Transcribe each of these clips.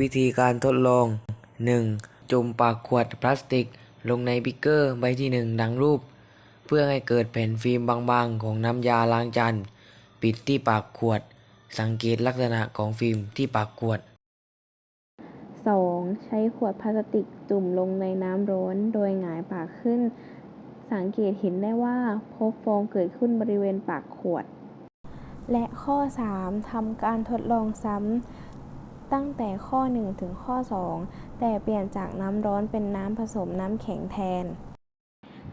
วิธีการทดลอง 1. จุ่มปากขวดพลาสติก ลงในบิกเกอร์ใบที่ 1 ดังรูป เพื่อให้เกิดแผ่นฟิล์มบางๆ ของน้ำยาล้างจานปิดที่ปากขวด สังเกตลักษณะของฟิล์มที่ปากขวด 2. ใช้ขวดพลาสติกจุ่มลงในน้ำร้อนโดยหงายปากขึ้น สังเกตเห็นได้ว่าพบฟองเกิดขึ้นบริเวณปากขวด และข้อ 3. ทำการทดลองซ้ำ ตั้งแต่ข้อ 1 ถึงข้อ 2 แต่เปลี่ยนจากน้ำร้อนเป็นน้ำผสมน้ำแข็งแทน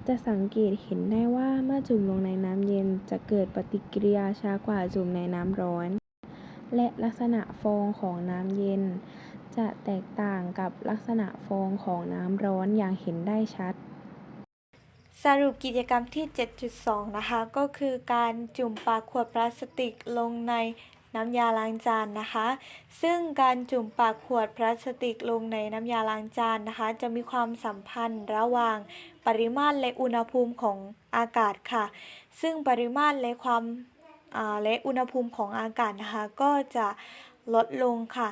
จะสังเกตเห็นได้ว่าเมื่อจุ่มลงในน้ำเย็นจะเกิดปฏิกิริยาช้ากว่าจุ่มในน้ำร้อน และลักษณะฟองของน้ำเย็น จะแตกต่างกับลักษณะฟองของน้ำร้อนอย่างเห็นได้ชัดสรุปกิจกรรมที่ 7.2 นะคะ ก็คือการจุ่มปากขวดพลาสติกลงใน น้ำยาล้างจานนะคะ ซึ่งการจุ่มปากขวดพลาสติกลงในน้ำยาล้างจานนะคะ จะมีความสัมพันธ์ระหว่างปริมาตรและอุณหภูมิของอากาศค่ะ ซึ่งปริมาตรและความอ่าและอุณหภูมิของอากาศนะคะ ก็จะลดลงค่ะ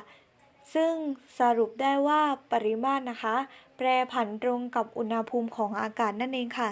ซึ่งสรุปได้ว่าปริมาตรนะคะ แปรผันตรงกับอุณหภูมิของอากาศนั่นเองค่ะ